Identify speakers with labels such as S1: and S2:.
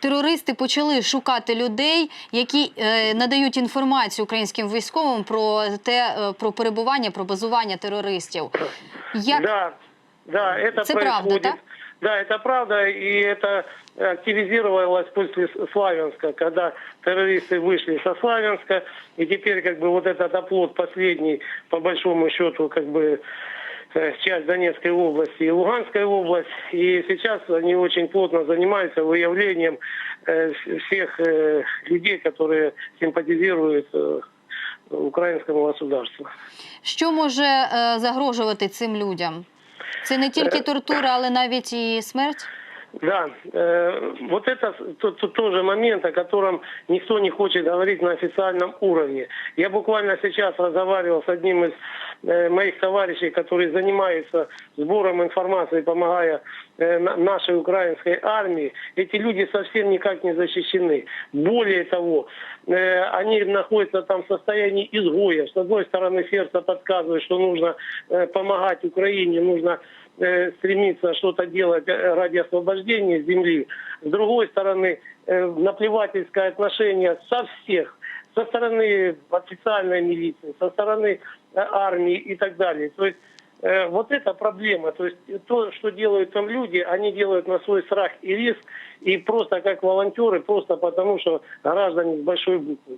S1: терористи почали шукати людей, які е, надають інформацію українським військовим про те, е, про перебування, про базування терористів. Як
S2: Да, да, это
S1: Это правда,
S2: происходит.
S1: да?
S2: Да, это правда, и это активизировалось после Славянска, когда терористы вышли со Славянска, и теперь как бы вот этот оплот последний, по большому счету, как бы э, часть Донецкой области и Луганской области, и сейчас они очень плотно занимаются выявлением э, всех э, людей, которые симпатизируют э, украинскому государству.
S1: що може е, загрожувати цим людям? Це не тільки
S2: Е,
S1: тортура, але навіть і смерть.
S2: Да, э, вот это то- то- тоже момент, о котором никто не хочет говорить на официальном уровне. Я буквально сейчас разговаривал с одним из э, моих товарищей, который занимается сбором информации, помогая э, на- нашей украинской армии. Эти люди совсем никак не защищены. Более того, э, они находятся там в состоянии изгоя. С одной стороны, сердце подсказывает, что нужно э, помогать Украине, нужно э, стремиться что-то делать э, ради освобождения земли. С другой стороны, э, наплевательское отношение со всех, со стороны официальной милиции, со стороны э, армии и так далее. То есть э, вот эта проблема, то есть то, что делают там люди, они делают на свой страх и риск, и просто как волонтеры, просто потому что граждане с большой буквы.